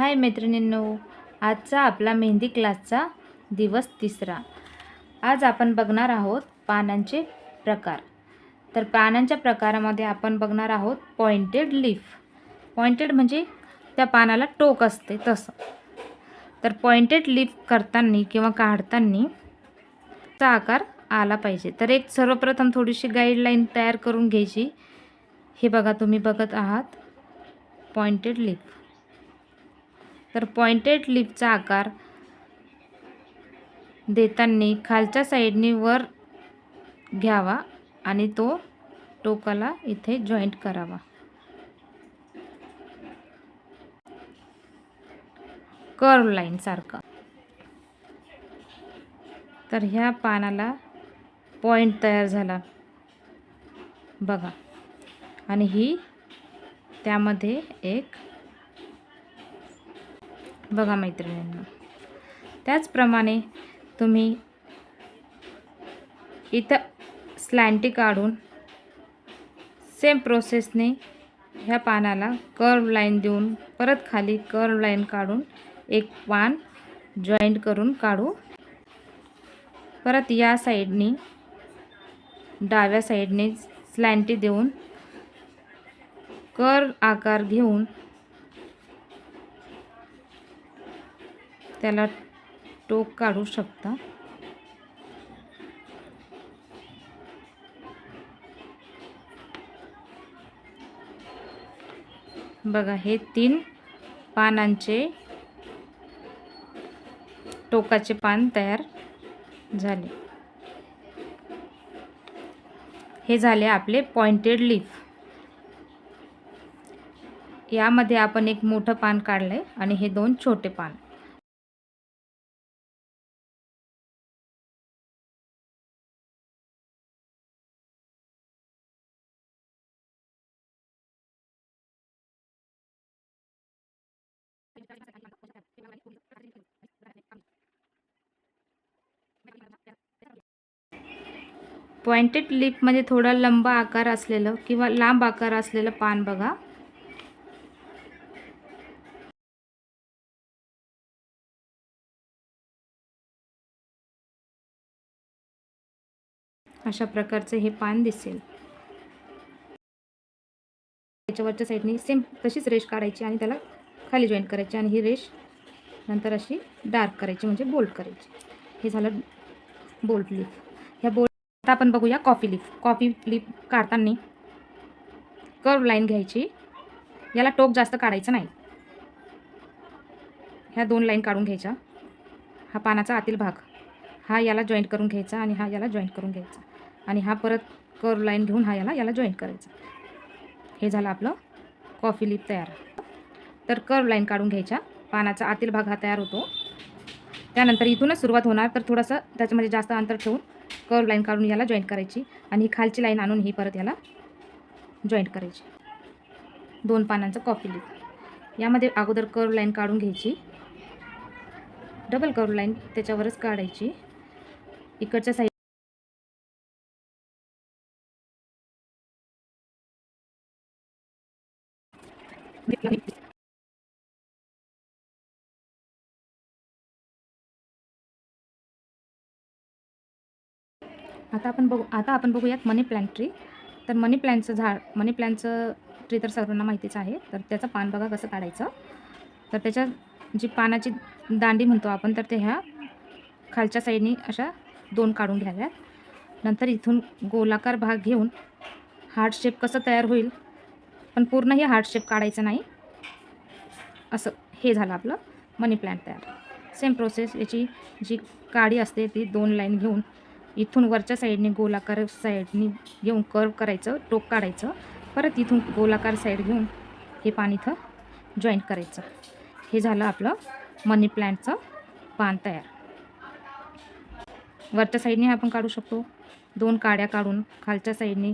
हाय मैत्रिणींनो आजचा आपला मेहंदी क्लासचा दिवस तिसरा. आज आपण बघणार आहोत पानांचे प्रकार. तर पानांच्या प्रकारामध्ये आपण बघणार आहोत पॉइंटेड लीफ पॉइंटेड म्हणजे त्या पानाला टोक असते तसं. तर पॉइंटेड लीफ करताना किंवा काढताना चा आकार आला पाहिजे. तर एक सर्वप्रथम थोडीशी गाईडलाईन तयार करून घ्यायची. हे बघा तुम्ही बघत आहात पॉइंटेड लीफ तर पॉइंटेड लिपचा आकार देताना खालच्या साईडने वर घ्यावा आणि तो टोकाला इथे जॉईंट करावा. कर्व लाईनसारखा तर ह्या पानाला पॉइंट तयार झाला. बघा. आणि ही त्यामध्ये एक बघा मैत्रिणींना. त्याचप्रमाणे तुम्ही इथं स्लॅन्टी काढून सेम प्रोसेसने ह्या पानाला कर्व लाईन देऊन परत खाली कर्व लाईन काढून एक पान जॉईंट करून काढू. परत या साईडनी डाव्या साईडने स्लॅन्टी देऊन कर आकार घेऊन त्याला टोक काढू शकता. बघा हे तीन पानांचे टोकाचे पान तयार झाले. हे झाले आपले पॉइंटेड लीफ यामध्ये आपण एक मोठं पान काढलं आहे आणि हे दोन छोटे पान. पॉइंटेड लिपमध्ये थोडा लंब आकार असलेलं किंवा लांब आकार असलेलं पान बघा. अशा प्रकारचे हे पान दिसेल. त्याच्यावरच्या साईडने सेम तशीच रेश काढायची आणि त्याला खाली जॉईन करायची आणि ही रेश नंतर अशी डार्क करायची म्हणजे बोल्ट करायची. हे झालं बोल्ट लीफ ह्या बोल्ड आता आपण बघूया कॉफी लीफ कॉफी लीफ काढताना कर्व लाईन घ्यायची. याला टोक जास्त काढायचं नाही. ह्या दोन लाईन काढून घ्यायच्या. हा पानाचा आतील भाग. हा याला जॉईंट करून घ्यायचा आणि हा याला जॉईंट करून घ्यायचा. आणि हा परत कर्व लाईन घेऊन हा याला याला जॉईंट करायचा. हे झालं आपलं कॉफी लीफ तयार. तर कर्व लाईन काढून घ्यायच्या. पानाचा आतील भाग हा तयार होतो. त्यानंतर इथूनच सुरुवात होणार. तर थोडंसं त्याच्यामध्ये म्हणजे जास्त अंतर ठेवून कर्व लाईन काढून याला जॉईंट करायची. आणि ही खालची लाईन आणून ही परत याला जॉईंट करायची. दोन पानांचं कॉफी लिप यामध्ये अगोदर कर्व लाईन काढून घ्यायची. डबल कर्व लाईन त्याच्यावरच काढायची. इकडच्या साईड आता आपण बघू आता आपण बघूयात मनी प्लॅन्ट ट्री तर मनी प्लॅन्टचं झाड मनी प्लॅन्टचं ट्री तर सर्वांना माहितीच आहे. तर त्याचं पान बघा कसं काढायचं. तर त्याच्या जी पानाची दांडी म्हणतो आपण तर ते ह्या खालच्या साईडनी अशा दोन काढून घ्याव्यात. नंतर इथून गोलाकार भाग घेऊन हार्ट शेप कसं तयार होईल पण पूर्ण हे हार्ट शेप काढायचं नाही. असं हे झालं आपलं मनी प्लॅन्ट तयार. सेम प्रोसेस याची जी काडी असते ती दोन लाईन घेऊन इथून वरच्या साईडने गोलाकार साईडने घेऊन कर्व करायचं टोक काढायचं. परत इथून गोलाकार साईड घेऊन हे पान इथं जॉईंट करायचं. हे झालं आपलं मनी प्लॅन्टचं पान तयार. वरच्या साईडने आपण काढू शकतो. दोन काड्या काढून खालच्या साईडने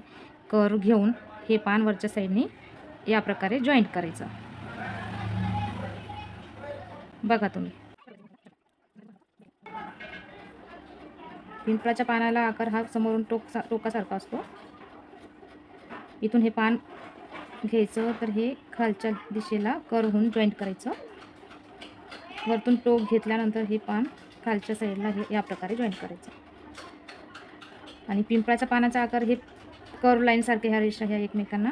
कर घेऊन हे पान वरच्या साईडने या प्रकारे जॉईंट करायचं. बघा तुम्ही. पिंपळाच्या पानाला आकार हा समोरून टोक टोकासारखा असतो. इथून हे पान घ्यायचं तर हे खालच्या दिशेला कर होऊन जॉईंट करायचं. वरतून टोक घेतल्यानंतर हे पान खालच्या साईडला हे या प्रकारे जॉईंट करायचं. आणि पिंपळाच्या पानाचा आकार हे कर्व लाईनसारखे ह्या रेषा ह्या एकमेकांना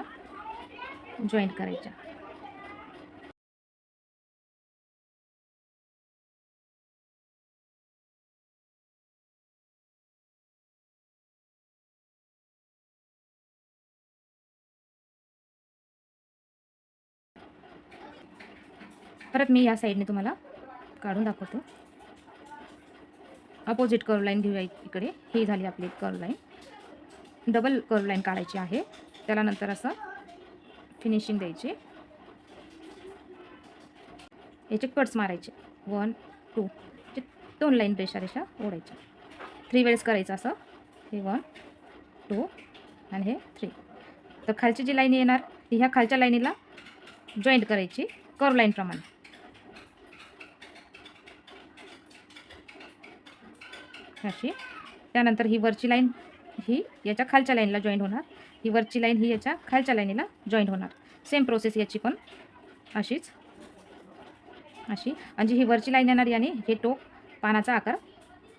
जॉईंट करायच्या. परत मी या साईडने तुम्हाला काढून दाखवतो. अपोजिट कर्व लाईन घेऊया इकडे. ही झाली आपली curve line double curve line काढायची आहे. त्याला नंतर असं फिनिशिंग द्यायची. याचे कट्स मारायचे. वन टू दोन लाईन रेषा रेषा ओढायच्या. थ्री वेळेस करायचं असं. हे वन टू आणि हे थ्री तर खालची जी लाईन येणार ती ह्या खालच्या लाईनीला जॉईंट करायची. कर्व लाईनप्रमाणे अशी. त्यानंतर ही वरची लाईन ही याच्या खालच्या लाईनला जॉईंट होणार. ही वरची लाईन ही याच्या खालच्या लाईनीला जॉईंट होणार. सेम प्रोसेस याची पण अशीच. अशी. आणि जी ही वरची लाईन येणार याने हे टोक पानाचा आकार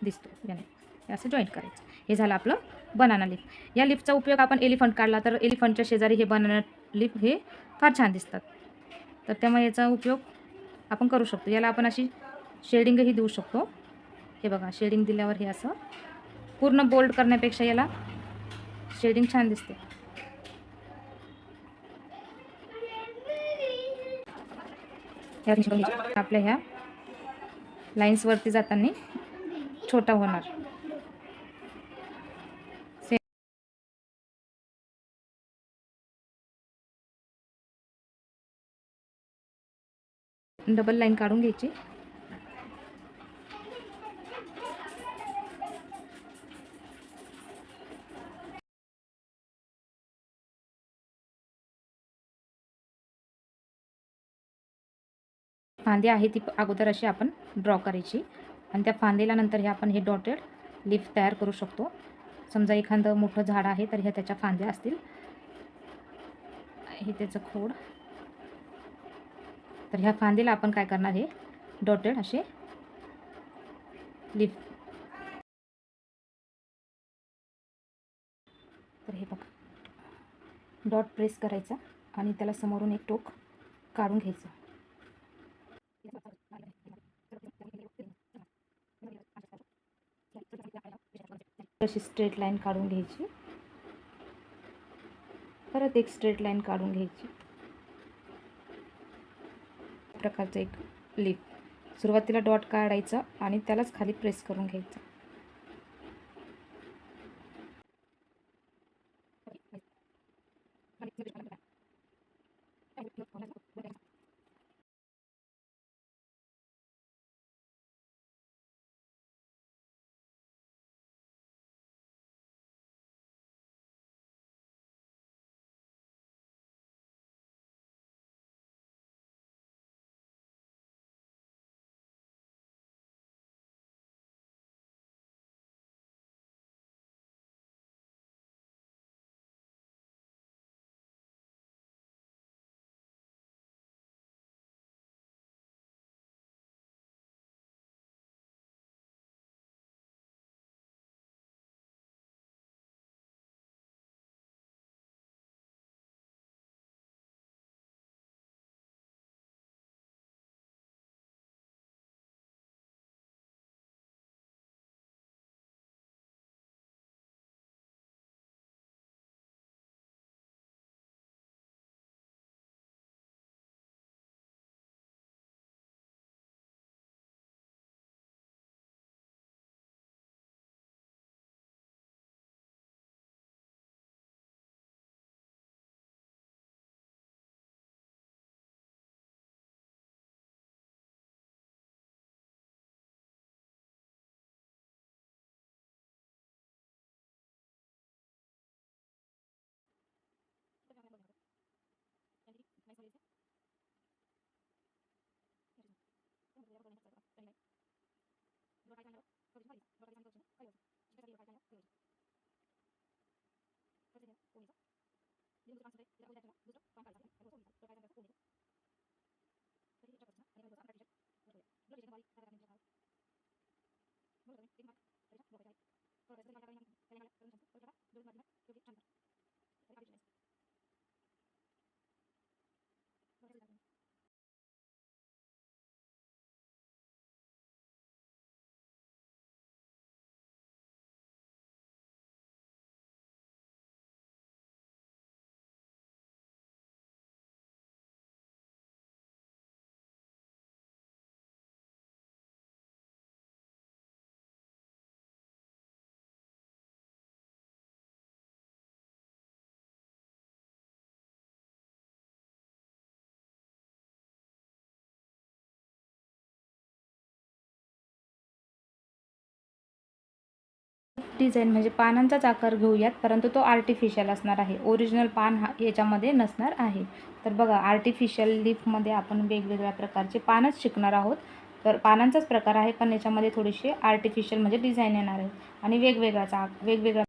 दिसतो याने. असं जॉईंट करायचं. हे झालं आपलं बनाना लिफ या लिफचा उपयोग आपण एलिफंट काढला तर एलिफंटच्या शेजारी हे बनाना लिफ हे फार छान दिसतात. तर त्यामुळे याचा उपयोग आपण करू शकतो. याला आपण अशी शेडिंगही देऊ शकतो. हे बघा शेडिंग दिल्यावर हे असं पूर्ण बोल्ड करण्यापेक्षा याला शेडिंग छान दिसते. आपल्या ह्या लाईन्सवरती जाताना छोटा होणार. डबल लाईन काढून घ्यायची. फांदी आहे ती अगोदर अशी आपण ड्रॉ करायची. आणि त्या फांदीला नंतर हे आपण हे डॉटेड लीफ तयार करू शकतो. समजा एखादं मोठं झाड आहे तर ह्या त्याच्या फांद्या असतील. हे त्याचं खोड. तर ह्या फांदीला आपण काय करणार हे डॉटेड असे लीफ तर हे बघा. डॉट प्रेस करायचा आणि त्याला समोरून एक टोक काढून घ्यायचं. अशी स्ट्रेट लाईन काढून घ्यायची? परत एक स्ट्रेट लाईन काढून घ्यायची. प्रकारचं एक लिप सुरुवातीला डॉट काढायचा आणि त्यालाच खाली प्रेस करून घ्यायचं. 0 डिझाईन म्हणजे पानांचाच आकार घेऊयात परंतु तो आर्टिफिशियल असणार आहे. ओरिजिनल पान हा याच्यामध्ये नसणार आहे. तर बघा आर्टिफिशियल लीफमध्ये आपण वेगवेगळ्या प्रकारचे पानच शिकणार आहोत. तर पानांचाच प्रकार आहे पण याच्यामध्ये थोडीशी आर्टिफिशियल म्हणजे डिझाईन येणार आहे. आणि वेगवेगळाचा वेगवेगळ्या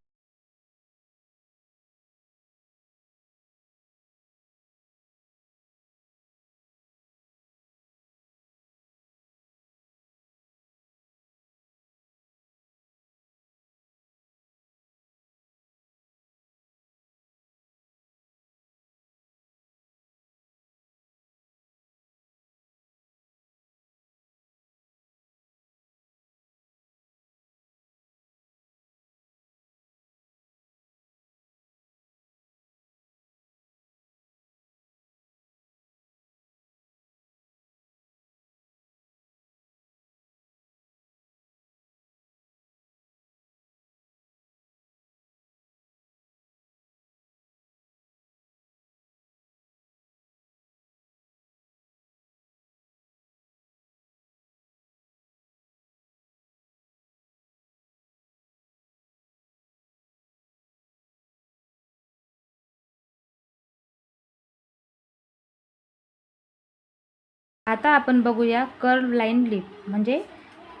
आता आपण बघूया कर्व लाईन लिप म्हणजे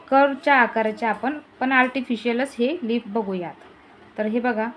कर्वच्या आकाराचे आपण पण आर्टिफिशियलच हे लिप बघूयात. तर हे बघा.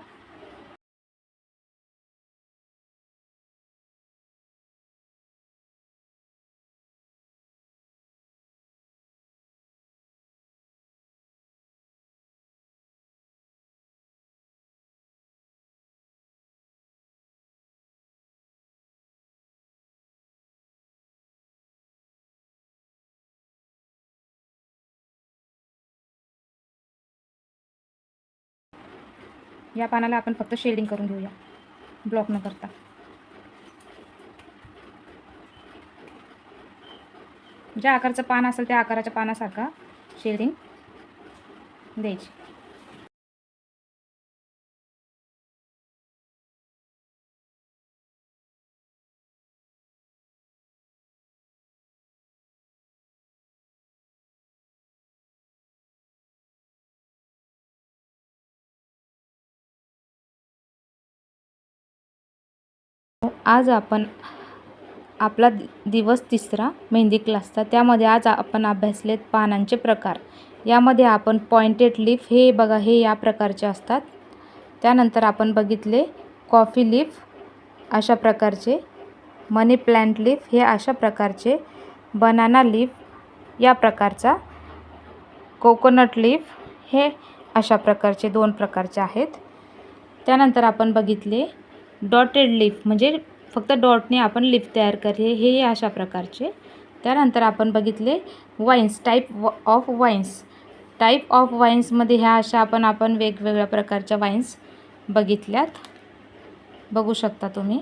या पानाला आपण फक्त शेडिंग करून घेऊया ब्लॉक न करता. ज्या आकाराचं पान असेल त्या आकाराच्या पानासारखा शेडिंग द्यायची. आज आपण आपला दिवस तिसरा मेहंदी क्लासचा. त्यामध्ये आज आपण अभ्यासलेत पानांचे प्रकार. यामध्ये आपण पॉइंटेड लीफ हे बघा हे या प्रकारचे असतात. त्यानंतर आपण बघितले कॉफी लीफ अशा प्रकारचे. मनी प्लांट लीफ हे अशा प्रकारचे. बनाना लीफ या प्रकारचा. कोकोनट लीफ हे अशा प्रकारचे दोन प्रकारचे आहेत. त्यानंतर आपण बघितले डॉटेड लीफ म्हणजे फक्त डॉटने आपण लीफ तयार करले हे अशा प्रकारचे. त्यानंतर आपण बघितले वाईन्स टाईप व ऑफ वाईन्स टाईप ऑफ वाईन्समध्ये ह्या अशा आपण आपण वेगवेगळ्या प्रकारच्या वाईन्स बघितल्यात. बघू शकता तुम्ही.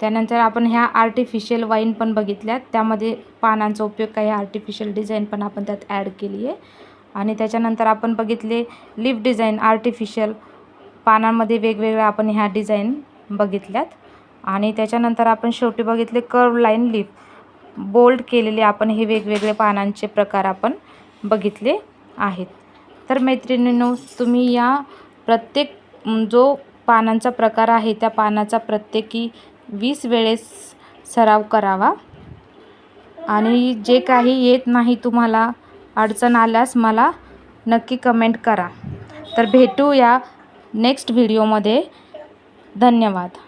त्यानंतर आपण ह्या आर्टिफिशियल वाईन पण बघितल्यात. त्यामध्ये पानांचा उपयोग काही आर्टिफिशियल डिझाईन पण आपण त्यात ॲड केली आहे. आणि त्याच्यानंतर आपण बघितले लिफ डिझाईन आर्टिफिशियल पानांमध्ये वेगवेगळ्या आपण ह्या डिझाईन बघितल्यात. आणि त्याच्यानंतर आपण शेवटी बघितले कर्व लाईन लिप बोल्ड केलेले आपण हे वेगवेगळे पानांचे प्रकार आपण बघितले आहेत. तर मैत्रिणींनो तुम्ही या प्रत्येक जो पानांचा प्रकार आहे त्या पानाचा प्रत्येकी वीस वेळेस सराव करावा. आणि जे काही येत नाही तुम्हाला अडचण आल्यास मला नक्की कमेंट करा. तर भेटू या नेक्स्ट व्हिडिओमध्ये धन्यवाद.